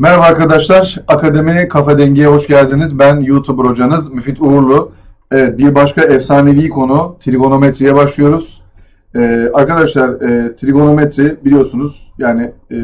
Merhaba arkadaşlar, Akademi Kafa Dengi'ye hoş geldiniz. Ben YouTuber hocanız Müfit Uğurlu. Evet, bir başka efsanevi konu trigonometriye başlıyoruz. Ee, arkadaşlar, e, trigonometri biliyorsunuz yani e,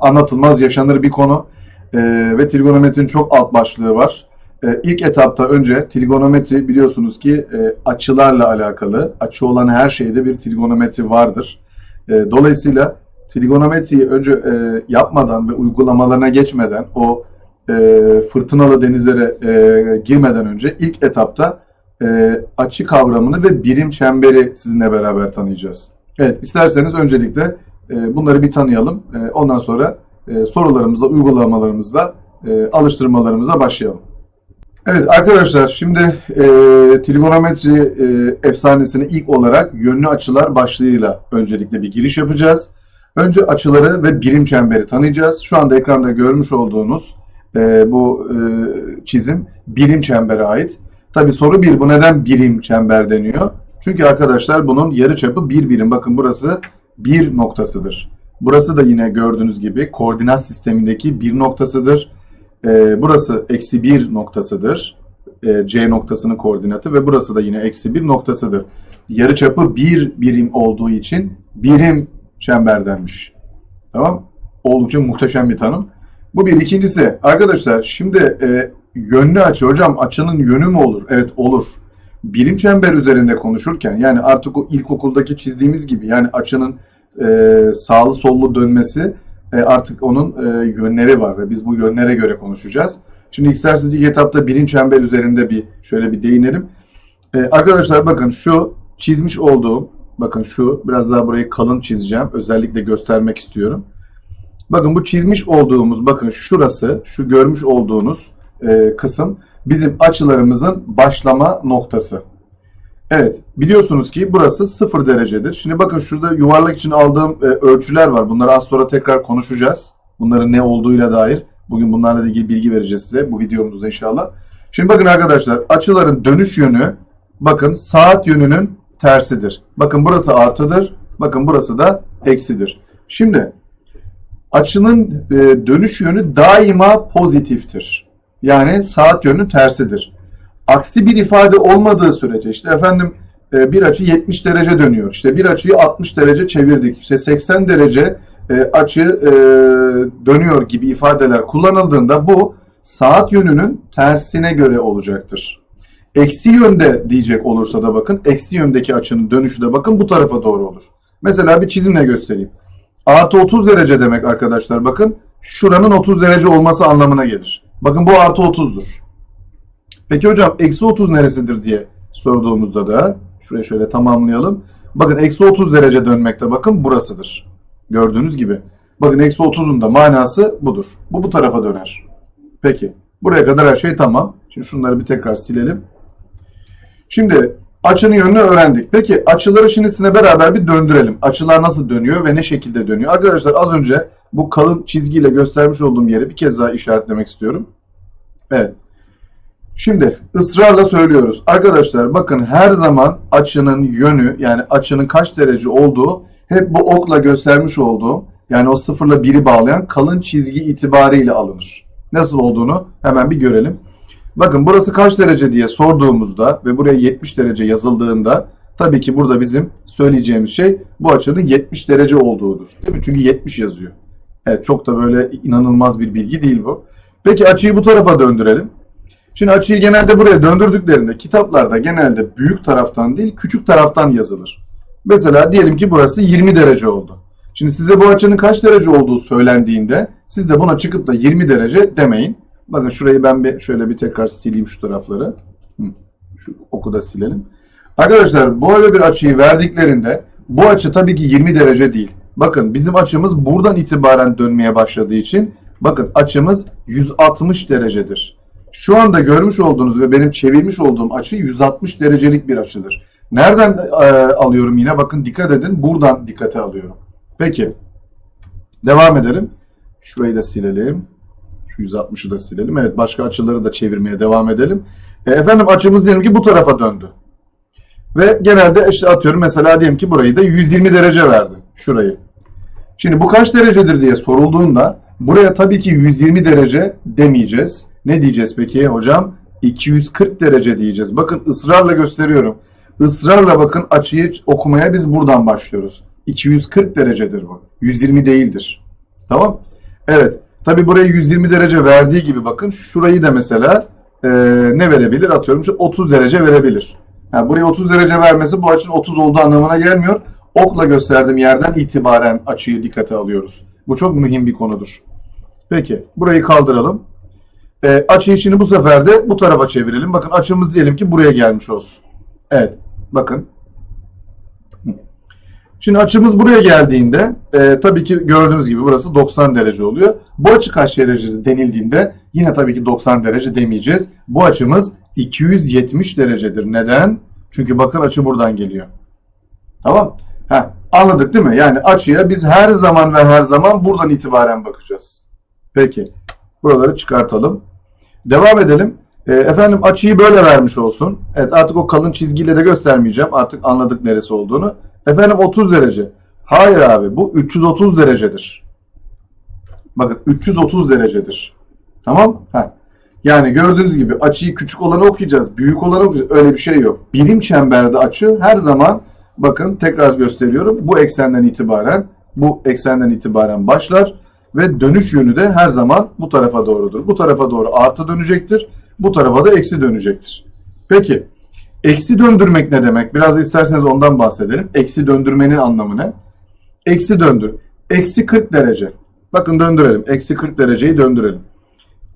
anlatılmaz yaşanır bir konu E, ve trigonometrinin çok alt başlığı var. E, ilk etapta önce trigonometri biliyorsunuz ki e, açılarla alakalı, açı olan her şeyde bir trigonometri vardır. E, dolayısıyla trigonometriyi önce e, yapmadan ve uygulamalarına geçmeden o e, fırtınalı denizlere e, girmeden önce ilk etapta e, açı kavramını ve birim çemberi sizinle beraber tanıyacağız. Evet, isterseniz öncelikle e, bunları bir tanıyalım. E, ondan sonra e, sorularımıza, uygulamalarımızla, e, alıştırmalarımıza başlayalım. Evet arkadaşlar şimdi e, trigonometri e, efsanesine ilk olarak yönlü açılar başlığıyla öncelikle bir giriş yapacağız. Önce açıları ve birim çemberi tanıyacağız. Şu anda ekranda görmüş olduğunuz e, bu e, çizim birim çembere ait. Tabi soru bir bu neden birim çember deniyor? Çünkü arkadaşlar bunun yarıçapı bir birim. Bakın burası bir noktasıdır. Burası da yine gördüğünüz gibi koordinat sistemindeki bir noktasıdır. E, burası eksi bir noktasıdır. E, C noktasının koordinatı ve burası da yine eksi bir noktasıdır. Yarıçapı bir birim olduğu için birim çember denmiş. Tamam. Oldukça muhteşem bir tanım. Bu bir. ikincisi arkadaşlar şimdi e, yönlü açı hocam açının yönü mü olur? Evet olur. Birim çember üzerinde konuşurken yani artık o ilkokuldaki çizdiğimiz gibi yani açının e, sağlı sollu dönmesi e, artık onun e, yönleri var ve biz bu yönlere göre konuşacağız. Şimdi isterseniz ilk etapta birim çember üzerinde bir şöyle bir değinelim. E, arkadaşlar bakın şu çizmiş olduğum bakın şu biraz daha burayı kalın çizeceğim. Özellikle göstermek istiyorum. Bakın bu çizmiş olduğumuz bakın şurası şu görmüş olduğunuz e, kısım bizim açılarımızın başlama noktası. Evet biliyorsunuz ki burası 0 derecedir. Şimdi bakın şurada yuvarlak için aldığım e, ölçüler var. Bunları az sonra tekrar konuşacağız. Bunların ne olduğuyla dair. Bugün bunlarla ilgili bilgi vereceğiz size bu videomuzda inşallah. Şimdi bakın arkadaşlar açıların dönüş yönü bakın saat yönünün tersidir. Bakın burası artıdır. Bakın burası da eksidir. Şimdi açının e, dönüş yönü daima pozitiftir. Yani saat yönü tersidir. Aksi bir ifade olmadığı sürece işte efendim e, bir açı 70 derece dönüyor. İşte bir açıyı 60 derece çevirdik. İşte 80 derece e, açı dönüyor gibi ifadeler kullanıldığında bu saat yönünün tersine göre olacaktır. Eksi yönde diyecek olursa da bakın eksi yöndeki açının dönüşü de bakın bu tarafa doğru olur. Mesela bir çizimle göstereyim. Artı 30 derece demek arkadaşlar bakın şuranın 30 derece olması anlamına gelir. Bakın bu artı 30'dur. Peki hocam eksi 30 neresidir diye sorduğumuzda da şuraya şöyle tamamlayalım. Bakın eksi 30 derece dönmekte bakın burasıdır. Gördüğünüz gibi. Bakın eksi 30'un da manası budur. Bu bu tarafa döner. Peki. Buraya kadar her şey tamam. Şimdi şunları bir tekrar silelim. Şimdi açının yönünü öğrendik. Peki açıları şimdi sizinle beraber bir döndürelim. Açılar nasıl dönüyor ve ne şekilde dönüyor? Arkadaşlar az önce bu kalın çizgiyle göstermiş olduğum yeri bir kez daha işaretlemek istiyorum. Evet. Şimdi ısrarla söylüyoruz. Arkadaşlar bakın her zaman açının yönü yani açının kaç derece olduğu hep bu okla göstermiş olduğum yani o sıfırla biri bağlayan kalın çizgi itibariyle alınır. Nasıl olduğunu hemen bir görelim. Bakın burası kaç derece diye sorduğumuzda ve buraya 70 derece yazıldığında tabii ki burada bizim söyleyeceğimiz şey bu açının 70 derece olduğudur. Değil mi? Çünkü 70 yazıyor. Evet çok da böyle inanılmaz bir bilgi değil bu. Peki açıyı bu tarafa döndürelim. Şimdi açıyı genelde buraya döndürdüklerinde kitaplarda genelde büyük taraftan değil küçük taraftan yazılır. Mesela diyelim ki burası 20 derece oldu. Şimdi size bu açının kaç derece olduğu söylendiğinde siz de buna çıkıp da 20 derece demeyin. Bakın şurayı ben bir şöyle bir tekrar sileyim şu tarafları. Şu oku da silelim. Arkadaşlar böyle bir açıyı verdiklerinde bu açı tabii ki 20 derece değil. Bakın bizim açımız buradan itibaren dönmeye başladığı için bakın açımız 160 derecedir. Şu anda görmüş olduğunuz ve benim çevirmiş olduğum açı 160 derecelik bir açıdır. Nereden e, alıyorum yine? Bakın dikkat edin. Buradan dikkate alıyorum. Peki. Devam edelim. Şurayı da silelim. Şu 160'ı da silelim. Evet başka açıları da çevirmeye devam edelim. E, efendim açımız diyelim ki bu tarafa döndü. Ve genelde işte atıyorum mesela diyelim ki burayı da 120 derece verdi. Şurayı. Şimdi bu kaç derecedir diye sorulduğunda buraya tabii ki 120 derece demeyeceğiz. Ne diyeceğiz peki hocam? 240 derece diyeceğiz. Bakın ısrarla gösteriyorum. Israrla bakın açıyı okumaya biz buradan başlıyoruz. 240 derecedir bu. 120 değildir. Tamam? Evet. Tabi buraya 120 derece verdiği gibi bakın şurayı da mesela e, ne verebilir? Atıyorum şu 30 derece verebilir. Yani buraya 30 derece vermesi bu açının 30 olduğu anlamına gelmiyor. Okla gösterdiğim yerden itibaren açıyı dikkate alıyoruz. Bu çok mühim bir konudur. Peki burayı kaldıralım. E, açı içini bu sefer de bu tarafa çevirelim. Bakın açımız diyelim ki buraya gelmiş olsun. Evet. Bakın. Şimdi açımız buraya geldiğinde e, tabii ki gördüğünüz gibi burası 90 derece oluyor. Bu açı kaç derece denildiğinde yine tabii ki 90 derece demeyeceğiz. Bu açımız 270 derecedir. Neden? Çünkü bakın açı buradan geliyor. Tamam. Heh, anladık değil mi? Yani açıya biz her zaman ve her zaman buradan itibaren bakacağız. Peki. Buraları çıkartalım. Devam edelim. E, efendim açıyı böyle vermiş olsun. Evet artık o kalın çizgiyle de göstermeyeceğim. Artık anladık neresi olduğunu. Efendim 30 derece. Hayır abi bu 330 derecedir. Bakın 330 derecedir. Tamam? Heh. Yani gördüğünüz gibi açıyı küçük olanı okuyacağız. Büyük olanı okuyacağız. Öyle bir şey yok. Birim çemberde açı her zaman bakın tekrar gösteriyorum. Bu eksenden itibaren bu eksenden itibaren başlar ve dönüş yönü de her zaman bu tarafa doğrudur. Bu tarafa doğru artı dönecektir. Bu tarafa da eksi dönecektir. Peki eksi döndürmek ne demek? Biraz isterseniz ondan bahsedelim. Eksi döndürmenin anlamı ne? Eksi döndür. Eksi 40 derece. Bakın döndürelim. Eksi 40 dereceyi döndürelim.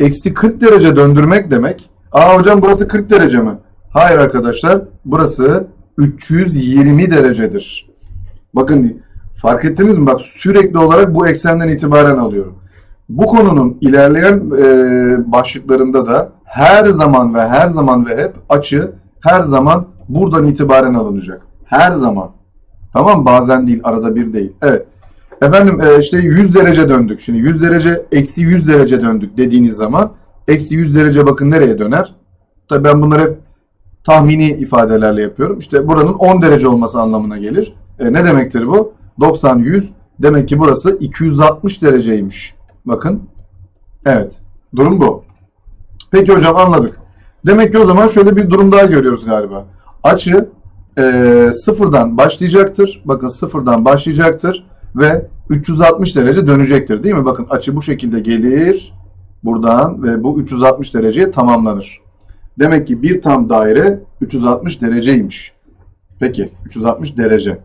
Eksi 40 derece döndürmek demek. Aa hocam burası 40 derece mi? Hayır arkadaşlar. Burası 320 derecedir. Bakın fark ettiniz mi? Bak sürekli olarak bu eksenden itibaren alıyorum. Bu konunun ilerleyen e, başlıklarında da her zaman ve her zaman ve hep açı her zaman buradan itibaren alınacak. Her zaman. Tamam bazen değil arada bir değil. Evet. Efendim e, işte 100 derece döndük. Şimdi 100 derece eksi 100 derece döndük dediğiniz zaman eksi 100 derece bakın nereye döner? Tabii ben bunları hep tahmini ifadelerle yapıyorum. İşte buranın 10 derece olması anlamına gelir. E, ne demektir bu? 90 100 demek ki burası 260 dereceymiş. Bakın. Evet. Durum bu. Peki hocam anladık. Demek ki o zaman şöyle bir durum daha görüyoruz galiba. Açı e, sıfırdan başlayacaktır. Bakın sıfırdan başlayacaktır ve 360 derece dönecektir değil mi? Bakın açı bu şekilde gelir buradan ve bu 360 dereceye tamamlanır. Demek ki bir tam daire 360 dereceymiş. Peki 360 derece.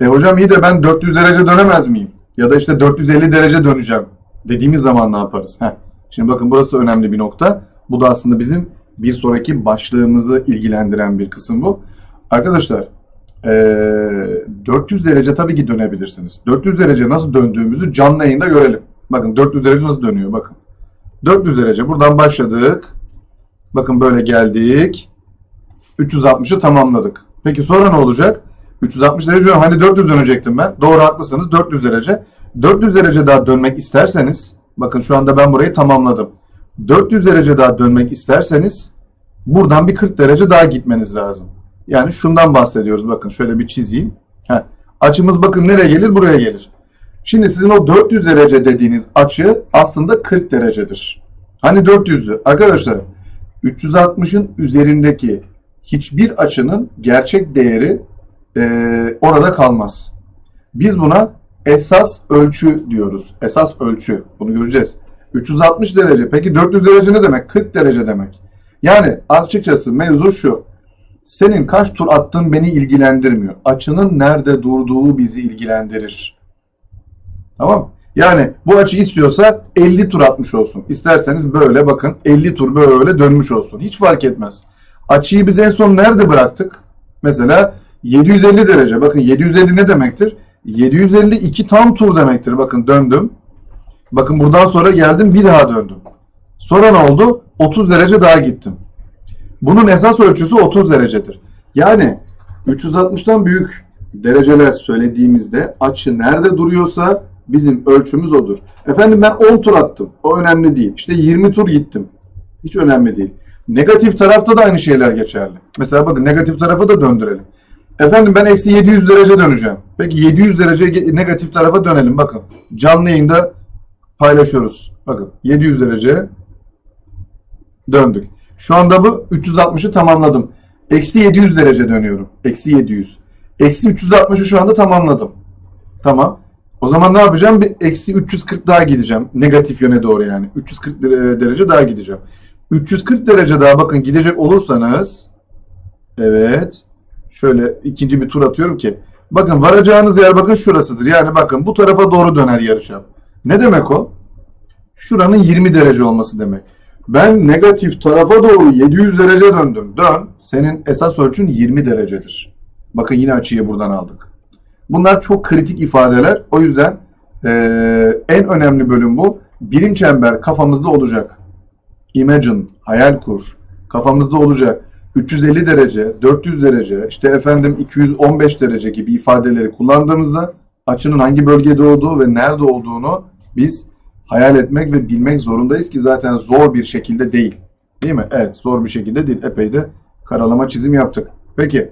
E hocam iyi de ben 400 derece dönemez miyim? Ya da işte 450 derece döneceğim dediğimiz zaman ne yaparız? Heh. Şimdi bakın burası önemli bir nokta. Bu da aslında bizim bir sonraki başlığımızı ilgilendiren bir kısım bu. Arkadaşlar ee, 400 derece tabii ki dönebilirsiniz. 400 derece nasıl döndüğümüzü canlı yayında görelim. Bakın 400 derece nasıl dönüyor bakın. 400 derece buradan başladık. Bakın böyle geldik. 360'ı tamamladık. Peki sonra ne olacak? 360 derece. Hani 400 dönecektim ben. Doğru haklısınız. 400 derece. 400 derece daha dönmek isterseniz bakın şu anda ben burayı tamamladım. 400 derece daha dönmek isterseniz buradan bir 40 derece daha gitmeniz lazım. Yani şundan bahsediyoruz. Bakın şöyle bir çizeyim. Heh. Açımız bakın nereye gelir? Buraya gelir. Şimdi sizin o 400 derece dediğiniz açı aslında 40 derecedir. Hani 400'lü? Arkadaşlar 360'ın üzerindeki hiçbir açının gerçek değeri e, orada kalmaz. Biz buna esas ölçü diyoruz. Esas ölçü. Bunu göreceğiz. 360 derece. Peki 400 derece ne demek? 40 derece demek. Yani açıkçası mevzu şu. Senin kaç tur attığın beni ilgilendirmiyor. Açının nerede durduğu bizi ilgilendirir. Tamam Yani bu açı istiyorsa 50 tur atmış olsun. İsterseniz böyle bakın 50 tur böyle dönmüş olsun. Hiç fark etmez. Açıyı biz en son nerede bıraktık? Mesela 750 derece. Bakın 750 ne demektir? 752 tam tur demektir. Bakın döndüm. Bakın buradan sonra geldim bir daha döndüm. Sonra ne oldu? 30 derece daha gittim. Bunun esas ölçüsü 30 derecedir. Yani 360'tan büyük dereceler söylediğimizde açı nerede duruyorsa bizim ölçümüz odur. Efendim ben 10 tur attım. O önemli değil. İşte 20 tur gittim. Hiç önemli değil. Negatif tarafta da aynı şeyler geçerli. Mesela bakın negatif tarafa da döndürelim. Efendim ben eksi 700 derece döneceğim. Peki 700 derece negatif tarafa dönelim. Bakın canlı yayında paylaşıyoruz. Bakın 700 derece döndük. Şu anda bu 360'ı tamamladım. Eksi 700 derece dönüyorum. Eksi 700. Eksi 360'ı şu anda tamamladım. Tamam. O zaman ne yapacağım? Bir eksi 340 daha gideceğim. Negatif yöne doğru yani. 340 dere- derece daha gideceğim. 340 derece daha bakın gidecek olursanız evet şöyle ikinci bir tur atıyorum ki bakın varacağınız yer bakın şurasıdır. Yani bakın bu tarafa doğru döner yarıçap. Ne demek o? Şuranın 20 derece olması demek. Ben negatif tarafa doğru 700 derece döndüm. Dön. Senin esas ölçün 20 derecedir. Bakın yine açıyı buradan aldık. Bunlar çok kritik ifadeler. O yüzden eee, en önemli bölüm bu. Birim çember kafamızda olacak. Imagine, hayal kur. Kafamızda olacak. 350 derece, 400 derece, işte efendim 215 derece gibi ifadeleri kullandığımızda açının hangi bölgede olduğu ve nerede olduğunu biz hayal etmek ve bilmek zorundayız ki zaten zor bir şekilde değil. Değil mi? Evet, zor bir şekilde değil. Epey de karalama çizim yaptık. Peki,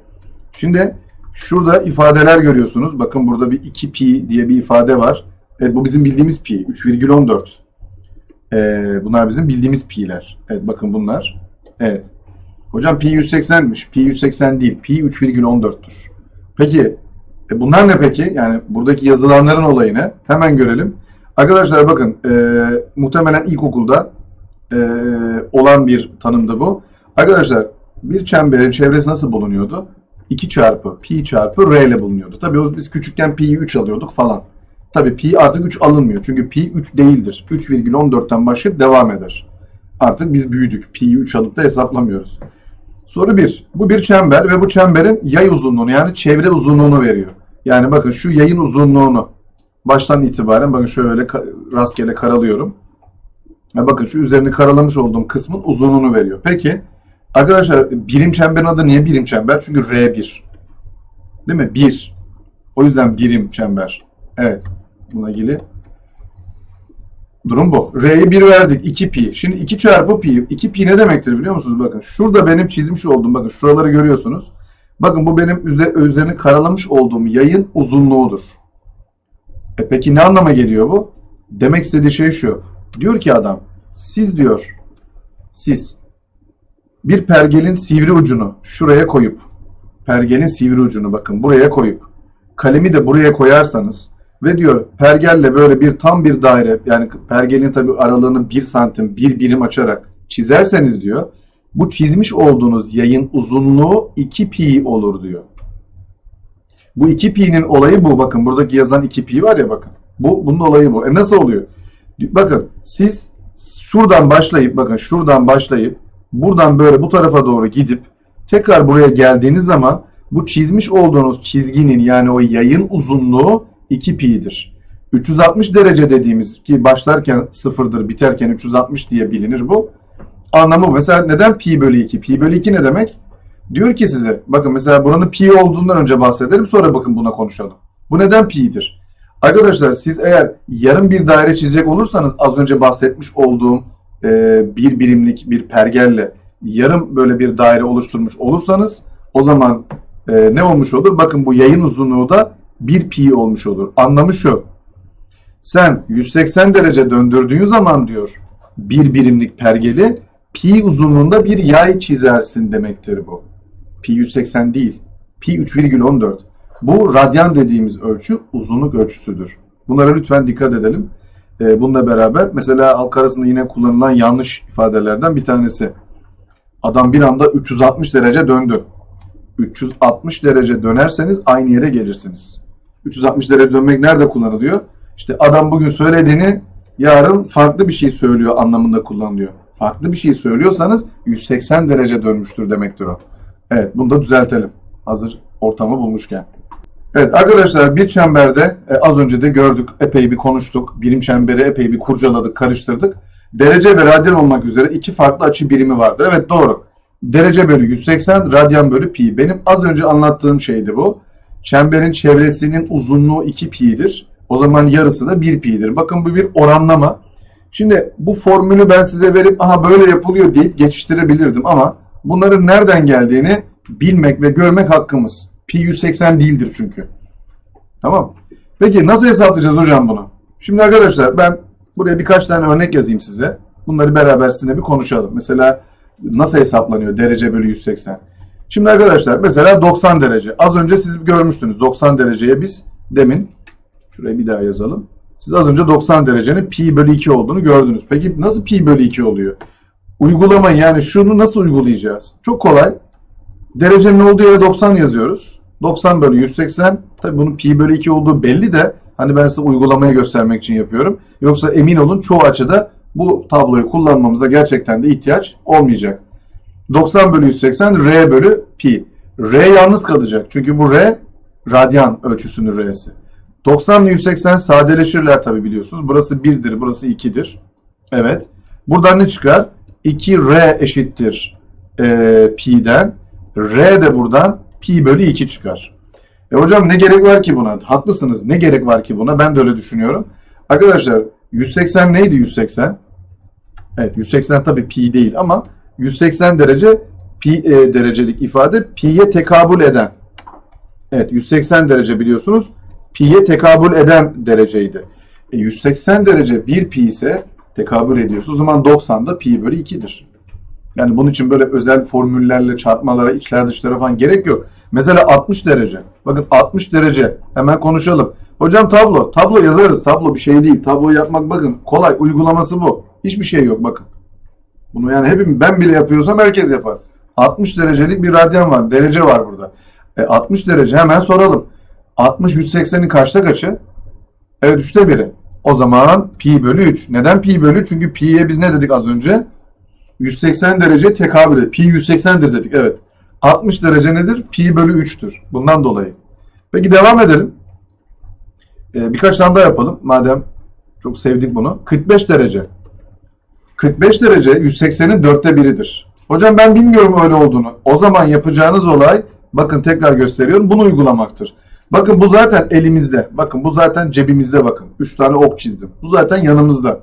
şimdi şurada ifadeler görüyorsunuz. Bakın burada bir 2pi diye bir ifade var. Evet, bu bizim bildiğimiz pi. 3,14. Ee, bunlar bizim bildiğimiz pi'ler. Evet, bakın bunlar. Evet. Hocam pi 180'miş. Pi 180 değil. Pi 3,14'tür. Peki, e bunlar ne peki? Yani buradaki yazılanların olayı ne? Hemen görelim. Arkadaşlar bakın, e, muhtemelen ilkokulda e, olan bir tanımdı bu. Arkadaşlar bir çemberin çevresi nasıl bulunuyordu? 2 çarpı pi çarpı r ile bulunuyordu. Tabii biz küçükken pi'yi 3 alıyorduk falan. Tabii pi artık 3 alınmıyor. Çünkü pi 3 değildir. 3,14'ten başlayıp devam eder. Artık biz büyüdük. Pi'yi 3 alıp da hesaplamıyoruz. Soru 1. Bu bir çember ve bu çemberin yay uzunluğunu yani çevre uzunluğunu veriyor. Yani bakın şu yayın uzunluğunu baştan itibaren bakın şöyle rastgele karalıyorum. Ya bakın şu üzerini karalamış olduğum kısmın uzunluğunu veriyor. Peki arkadaşlar birim çemberin adı niye birim çember? Çünkü R1. Değil mi? 1. O yüzden birim çember. Evet. Buna ilgili durum bu. R'ye 1 verdik. 2 pi. Şimdi 2 çarpı pi. 2 pi ne demektir biliyor musunuz? Bakın şurada benim çizmiş olduğum bakın şuraları görüyorsunuz. Bakın bu benim üze- üzerini karalamış olduğum yayın uzunluğudur. E peki ne anlama geliyor bu? Demek istediği şey şu. Diyor ki adam siz diyor siz bir pergelin sivri ucunu şuraya koyup pergelin sivri ucunu bakın buraya koyup kalemi de buraya koyarsanız ve diyor pergelle böyle bir tam bir daire yani pergelin tabi aralığını bir santim bir birim açarak çizerseniz diyor bu çizmiş olduğunuz yayın uzunluğu 2 pi olur diyor. Bu 2 pi'nin olayı bu. Bakın buradaki yazan 2 pi var ya bakın. Bu bunun olayı bu. E nasıl oluyor? Bakın siz şuradan başlayıp bakın şuradan başlayıp buradan böyle bu tarafa doğru gidip tekrar buraya geldiğiniz zaman bu çizmiş olduğunuz çizginin yani o yayın uzunluğu 2 pi'dir. 360 derece dediğimiz ki başlarken sıfırdır biterken 360 diye bilinir bu. Anlamı bu. Mesela neden pi bölü 2? Pi bölü 2 ne demek? Diyor ki size bakın mesela buranın pi olduğundan önce bahsedelim sonra bakın buna konuşalım. Bu neden pi'dir? Arkadaşlar siz eğer yarım bir daire çizecek olursanız az önce bahsetmiş olduğum e, bir birimlik bir pergelle yarım böyle bir daire oluşturmuş olursanız o zaman e, ne olmuş olur? Bakın bu yayın uzunluğu da 1 pi olmuş olur. Anlamı şu. Sen 180 derece döndürdüğün zaman diyor bir birimlik pergeli pi uzunluğunda bir yay çizersin demektir bu. Pi 180 değil. Pi 3,14. Bu radyan dediğimiz ölçü uzunluk ölçüsüdür. Bunlara lütfen dikkat edelim. Ee, bununla beraber mesela halk arasında yine kullanılan yanlış ifadelerden bir tanesi. Adam bir anda 360 derece döndü. 360 derece dönerseniz aynı yere gelirsiniz. 360 derece dönmek nerede kullanılıyor? İşte adam bugün söylediğini yarın farklı bir şey söylüyor anlamında kullanılıyor. Farklı bir şey söylüyorsanız 180 derece dönmüştür demektir o. Evet bunu da düzeltelim. Hazır ortamı bulmuşken. Evet arkadaşlar bir çemberde e, az önce de gördük epey bir konuştuk. Birim çemberi epey bir kurcaladık, karıştırdık. Derece ve radyan olmak üzere iki farklı açı birimi vardır. Evet doğru. Derece bölü 180, radyan bölü pi. Benim az önce anlattığım şeydi bu. Çemberin çevresinin uzunluğu 2 pi'dir. O zaman yarısı da 1 pi'dir. Bakın bu bir oranlama. Şimdi bu formülü ben size verip aha böyle yapılıyor deyip geçiştirebilirdim ama bunların nereden geldiğini bilmek ve görmek hakkımız. Pi 180 değildir çünkü. Tamam. Peki nasıl hesaplayacağız hocam bunu? Şimdi arkadaşlar ben buraya birkaç tane örnek yazayım size. Bunları beraber sizinle bir konuşalım. Mesela nasıl hesaplanıyor derece bölü 180? Şimdi arkadaşlar mesela 90 derece. Az önce siz görmüştünüz 90 dereceye biz demin şuraya bir daha yazalım. Siz az önce 90 derecenin pi bölü 2 olduğunu gördünüz. Peki nasıl pi bölü 2 oluyor? Uygulama yani şunu nasıl uygulayacağız? Çok kolay. Derecenin olduğu yere 90 yazıyoruz. 90 bölü 180. Tabii bunun pi bölü 2 olduğu belli de hani ben size uygulamayı göstermek için yapıyorum. Yoksa emin olun çoğu açıda bu tabloyu kullanmamıza gerçekten de ihtiyaç olmayacak. 90 bölü 180 r bölü pi. R yalnız kalacak. Çünkü bu r radyan ölçüsünün r'si. 90 ile 180 sadeleşirler tabi biliyorsunuz. Burası 1'dir, burası 2'dir. Evet. Buradan ne çıkar? 2r eşittir e, pi'den. R de buradan pi bölü 2 çıkar. E hocam ne gerek var ki buna? Haklısınız. Ne gerek var ki buna? Ben de öyle düşünüyorum. Arkadaşlar 180 neydi 180? Evet 180 tabii pi değil ama 180 derece pi e, derecelik ifade pi'ye tekabül eden. Evet 180 derece biliyorsunuz pi'ye tekabül eden dereceydi. E, 180 derece 1 pi ise tekabül ediyorsa o zaman 90 da pi bölü 2'dir. Yani bunun için böyle özel formüllerle çarpmalara, içler dışlara falan gerek yok. Mesela 60 derece. Bakın 60 derece. Hemen konuşalım. Hocam tablo. Tablo yazarız. Tablo bir şey değil. Tabloyu yapmak bakın kolay. Uygulaması bu. Hiçbir şey yok bakın. Bunu yani hepim ben bile yapıyorsam herkes yapar. 60 derecelik bir radyan var. Derece var burada. E 60 derece hemen soralım. 60 180'in kaçta kaçı? Evet 3'te biri. O zaman pi bölü 3. Neden pi bölü? Çünkü pi'ye biz ne dedik az önce? 180 derece tekabül ediyor. Pi 180'dir dedik. Evet. 60 derece nedir? Pi bölü 3'tür. Bundan dolayı. Peki devam edelim. Ee, birkaç tane daha yapalım. Madem çok sevdik bunu. 45 derece. 45 derece 180'in dörtte biridir. Hocam ben bilmiyorum öyle olduğunu. O zaman yapacağınız olay bakın tekrar gösteriyorum bunu uygulamaktır. Bakın bu zaten elimizde. Bakın bu zaten cebimizde bakın. 3 tane ok çizdim. Bu zaten yanımızda.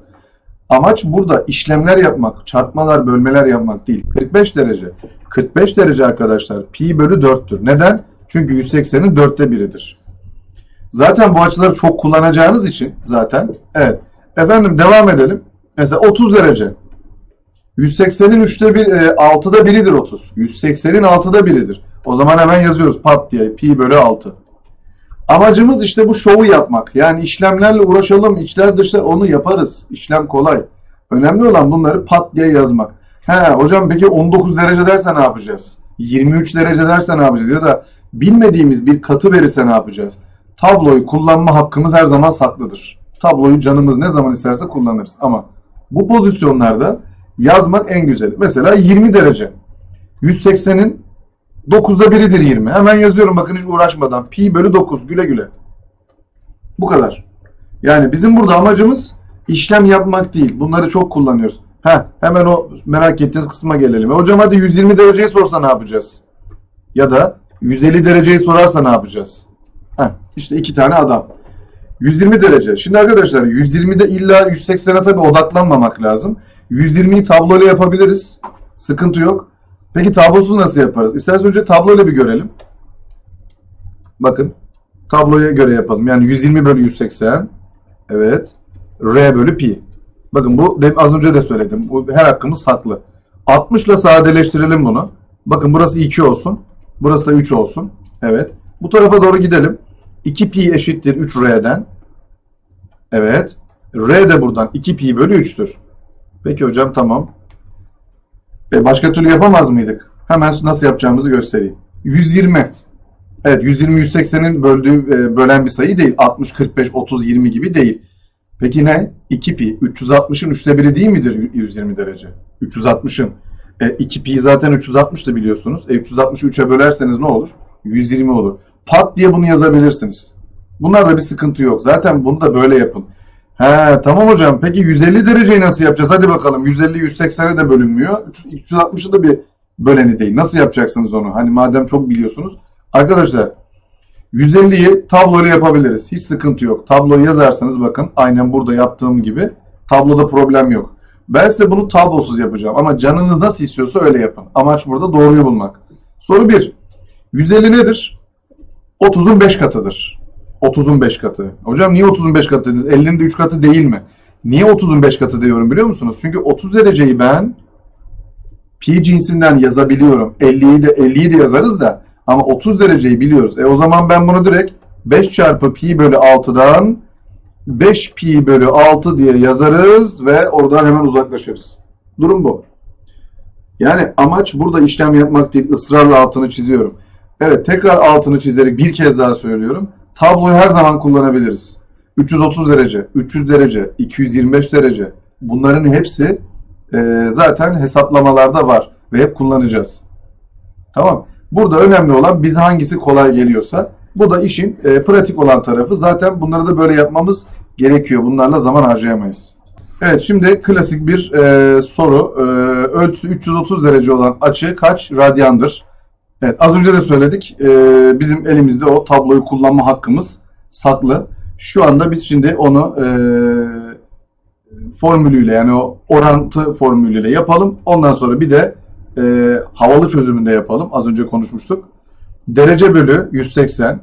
Amaç burada işlemler yapmak, çarpmalar, bölmeler yapmak değil. 45 derece. 45 derece arkadaşlar pi bölü 4'tür. Neden? Çünkü 180'in dörtte biridir. Zaten bu açıları çok kullanacağınız için zaten. Evet. Efendim devam edelim. Mesela 30 derece. 180'in 3'te 1, e, 6'da biridir 30. 180'in 6'da biridir. O zaman hemen yazıyoruz pat diye pi bölü 6. Amacımız işte bu şovu yapmak. Yani işlemlerle uğraşalım, içler dışlar onu yaparız. İşlem kolay. Önemli olan bunları pat diye yazmak. He hocam peki 19 derece derse ne yapacağız? 23 derece derse ne yapacağız? Ya da bilmediğimiz bir katı verirse ne yapacağız? Tabloyu kullanma hakkımız her zaman saklıdır. Tabloyu canımız ne zaman isterse kullanırız. Ama bu pozisyonlarda yazmak en güzeli. Mesela 20 derece. 180'in 9'da biridir 20. Hemen yazıyorum bakın hiç uğraşmadan. Pi bölü 9 güle güle. Bu kadar. Yani bizim burada amacımız işlem yapmak değil. Bunları çok kullanıyoruz. Ha, hemen o merak ettiğiniz kısma gelelim. E hocam hadi 120 dereceyi sorsa ne yapacağız? Ya da 150 dereceyi sorarsa ne yapacağız? Ha, işte iki tane adam. 120 derece. Şimdi arkadaşlar 120'de illa 180'e tabii odaklanmamak lazım. 120'yi tabloyla yapabiliriz. Sıkıntı yok. Peki tablosuz nasıl yaparız? İsterseniz önce tabloyla bir görelim. Bakın. Tabloya göre yapalım. Yani 120 bölü 180. Evet. R bölü pi. Bakın bu az önce de söyledim. Bu her hakkımız saklı. 60 ile sadeleştirelim bunu. Bakın burası 2 olsun. Burası da 3 olsun. Evet. Bu tarafa doğru gidelim. 2 pi eşittir 3 r'den. Evet. R de buradan 2 pi bölü 3'tür. Peki hocam tamam. E başka türlü yapamaz mıydık? Hemen nasıl yapacağımızı göstereyim. 120. Evet 120 180'in böldüğü e, bölen bir sayı değil. 60 45 30 20 gibi değil. Peki ne? 2 pi. 360'ın 3'te biri değil midir 120 derece? 360'ın. E, 2 pi zaten 360'tı biliyorsunuz. E, 360'ı 3'e bölerseniz ne olur? 120 olur. Pat diye bunu yazabilirsiniz. Bunlarda bir sıkıntı yok. Zaten bunu da böyle yapın. He tamam hocam. Peki 150 dereceyi nasıl yapacağız? Hadi bakalım. 150 180'e de bölünmüyor. 360'ı da bir böleni değil. Nasıl yapacaksınız onu? Hani madem çok biliyorsunuz. Arkadaşlar 150'yi tabloyla yapabiliriz. Hiç sıkıntı yok. Tabloyu yazarsanız bakın aynen burada yaptığım gibi tabloda problem yok. Ben size bunu tablosuz yapacağım ama canınız nasıl istiyorsa öyle yapın. Amaç burada doğruyu bulmak. Soru 1. 150 nedir? 30'un 5 katıdır. 30'un 5 katı. Hocam niye 30'un 5 katı dediniz? 50'nin de 3 katı değil mi? Niye 30'un 5 katı diyorum biliyor musunuz? Çünkü 30 dereceyi ben pi cinsinden yazabiliyorum. 50'yi de 50'yi de yazarız da ama 30 dereceyi biliyoruz. E o zaman ben bunu direkt 5 çarpı pi bölü 6'dan 5 pi bölü 6 diye yazarız ve oradan hemen uzaklaşırız. Durum bu. Yani amaç burada işlem yapmak değil, ısrarla altını çiziyorum. Evet, tekrar altını çizerek bir kez daha söylüyorum. Tabloyu her zaman kullanabiliriz. 330 derece, 300 derece, 225 derece. Bunların hepsi e, zaten hesaplamalarda var ve hep kullanacağız. Tamam. Burada önemli olan bize hangisi kolay geliyorsa. Bu da işin e, pratik olan tarafı. Zaten bunları da böyle yapmamız gerekiyor. Bunlarla zaman harcayamayız. Evet şimdi klasik bir e, soru. E, ölçüsü 330 derece olan açı kaç radyandır? Evet az önce de söyledik. E, bizim elimizde o tabloyu kullanma hakkımız saklı. Şu anda biz şimdi onu e, formülüyle yani o orantı formülüyle yapalım. Ondan sonra bir de e, havalı çözümünde yapalım. Az önce konuşmuştuk. Derece bölü 180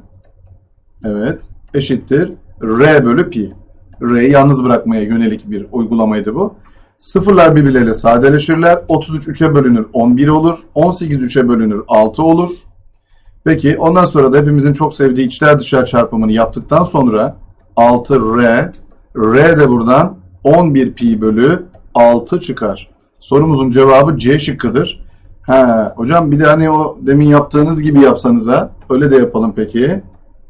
evet eşittir R bölü pi. R'yi yalnız bırakmaya yönelik bir uygulamaydı bu. Sıfırlar birbirleriyle sadeleşirler. 33 3'e bölünür 11 olur. 18 3'e bölünür 6 olur. Peki ondan sonra da hepimizin çok sevdiği içler dışlar çarpımını yaptıktan sonra 6R R de buradan 11 pi bölü 6 çıkar. Sorumuzun cevabı C şıkkıdır. Ha, hocam bir de hani o demin yaptığınız gibi yapsanız ha. Öyle de yapalım peki.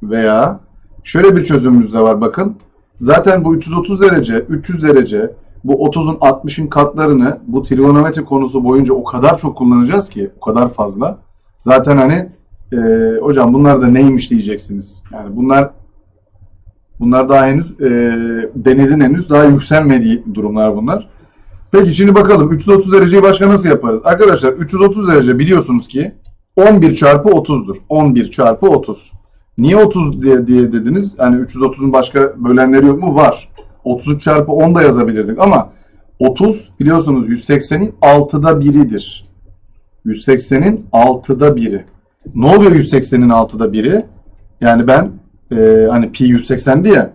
Veya şöyle bir çözümümüz de var bakın. Zaten bu 330 derece, 300 derece, bu 30'un 60'ın katlarını bu trigonometri konusu boyunca o kadar çok kullanacağız ki, o kadar fazla. Zaten hani e, hocam bunlar da neymiş diyeceksiniz. Yani bunlar bunlar daha henüz e, denizin henüz daha yükselmediği durumlar bunlar. Peki şimdi bakalım 330 dereceyi başka nasıl yaparız? Arkadaşlar 330 derece biliyorsunuz ki 11 çarpı 30'dur. 11 çarpı 30. Niye 30 diye, diye dediniz? Yani 330'un başka bölenleri yok mu? Var. 33 çarpı 10 da yazabilirdik ama 30 biliyorsunuz 180'in 6'da biridir. 180'in 6'da biri. Ne oluyor 180'in 6'da biri? Yani ben e, hani pi 180'di ya.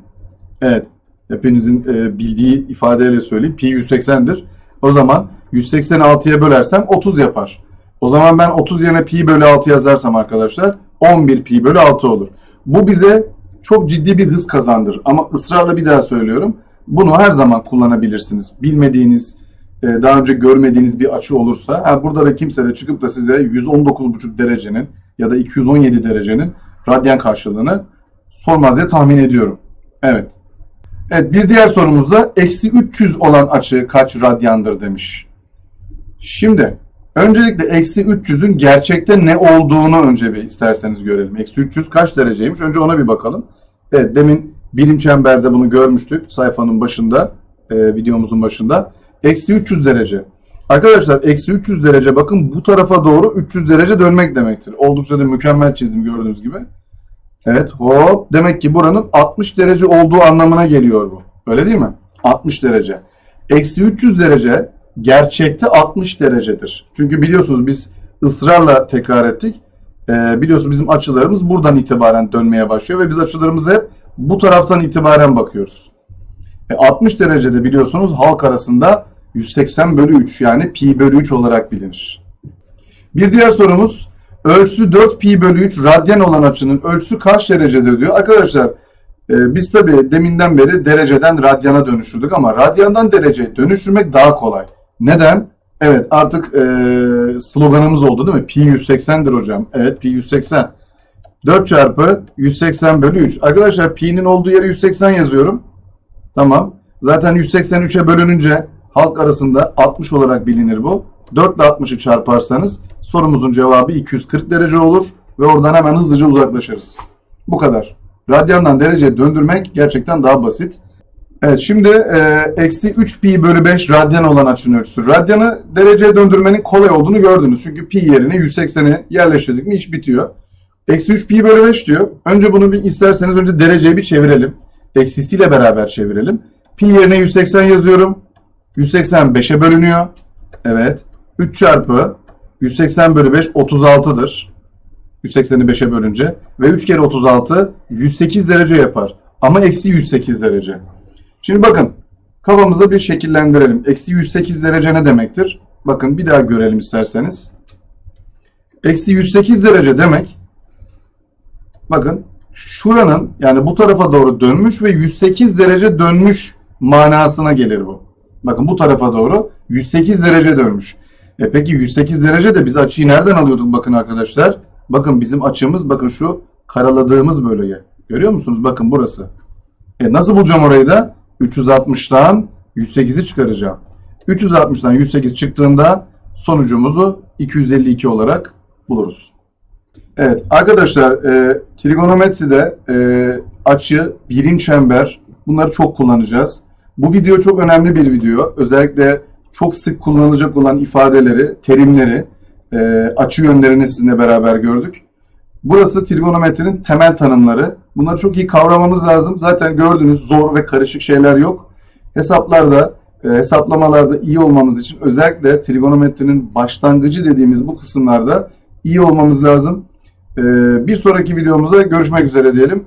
Evet. Hepinizin e, bildiği ifadeyle söyleyeyim. Pi 180'dir. O zaman 186'ya bölersem 30 yapar. O zaman ben 30 yerine pi bölü 6 yazarsam arkadaşlar 11 pi bölü 6 olur. Bu bize çok ciddi bir hız kazandırır. Ama ısrarla bir daha söylüyorum. Bunu her zaman kullanabilirsiniz. Bilmediğiniz, e, daha önce görmediğiniz bir açı olursa, burada da kimse de çıkıp da size 119,5 derecenin ya da 217 derecenin radyan karşılığını sormaz diye tahmin ediyorum. Evet. Evet bir diğer sorumuzda eksi 300 olan açı kaç radyandır demiş. Şimdi öncelikle eksi 300'ün gerçekte ne olduğunu önce bir isterseniz görelim. Eksi 300 kaç dereceymiş? Önce ona bir bakalım. Evet demin birim çemberde bunu görmüştük sayfanın başında, e, videomuzun başında. Eksi 300 derece. Arkadaşlar eksi 300 derece bakın bu tarafa doğru 300 derece dönmek demektir. Oldukça da mükemmel çizdim gördüğünüz gibi. Evet hop demek ki buranın 60 derece olduğu anlamına geliyor bu. Öyle değil mi? 60 derece. Eksi 300 derece gerçekte 60 derecedir. Çünkü biliyorsunuz biz ısrarla tekrar ettik. Ee, biliyorsunuz bizim açılarımız buradan itibaren dönmeye başlıyor ve biz açılarımıza hep bu taraftan itibaren bakıyoruz. E, 60 derecede biliyorsunuz halk arasında 180 bölü 3 yani pi bölü 3 olarak bilinir. Bir diğer sorumuz ölçüsü 4 pi bölü 3 radyan olan açının ölçüsü kaç derecedir diyor. Arkadaşlar e, biz tabi deminden beri dereceden radyana dönüştürdük ama radyandan dereceye dönüştürmek daha kolay. Neden? Evet artık e, sloganımız oldu değil mi? Pi 180'dir hocam. Evet pi 180. 4 çarpı 180 bölü 3. Arkadaşlar pi'nin olduğu yere 180 yazıyorum. Tamam. Zaten 183'e bölününce halk arasında 60 olarak bilinir bu. 4 ile 60'ı çarparsanız sorumuzun cevabı 240 derece olur ve oradan hemen hızlıca uzaklaşırız. Bu kadar. Radyandan dereceye döndürmek gerçekten daha basit. Evet şimdi e, eksi 3 pi bölü 5 radyan olan açının ölçüsü. Radyanı dereceye döndürmenin kolay olduğunu gördünüz. Çünkü pi yerine 180'i yerleştirdik mi iş bitiyor. Eksi 3 pi bölü 5 diyor. Önce bunu bir isterseniz önce dereceye bir çevirelim. Eksisiyle beraber çevirelim. Pi yerine 180 yazıyorum. 180 5'e bölünüyor. Evet. 3 çarpı 180 bölü 5 36'dır. 180'i 5'e bölünce. Ve 3 kere 36 108 derece yapar. Ama eksi 108 derece. Şimdi bakın kafamıza bir şekillendirelim. Eksi 108 derece ne demektir? Bakın bir daha görelim isterseniz. Eksi 108 derece demek bakın şuranın yani bu tarafa doğru dönmüş ve 108 derece dönmüş manasına gelir bu. Bakın bu tarafa doğru 108 derece dönmüş. E peki 108 derece de biz açıyı nereden alıyorduk bakın arkadaşlar? Bakın bizim açımız bakın şu karaladığımız bölge. Görüyor musunuz? Bakın burası. E nasıl bulacağım orayı da? 360'tan 108'i çıkaracağım. 360'tan 108 çıktığında sonucumuzu 252 olarak buluruz. Evet arkadaşlar e, trigonometride e, açı, birim çember bunları çok kullanacağız. Bu video çok önemli bir video. Özellikle çok sık kullanılacak olan ifadeleri, terimleri, e, açı yönlerini sizinle beraber gördük. Burası trigonometrinin temel tanımları. Bunları çok iyi kavramamız lazım. Zaten gördüğünüz zor ve karışık şeyler yok. Hesaplarda, e, hesaplamalarda iyi olmamız için özellikle trigonometrinin başlangıcı dediğimiz bu kısımlarda iyi olmamız lazım. E, bir sonraki videomuzda görüşmek üzere diyelim.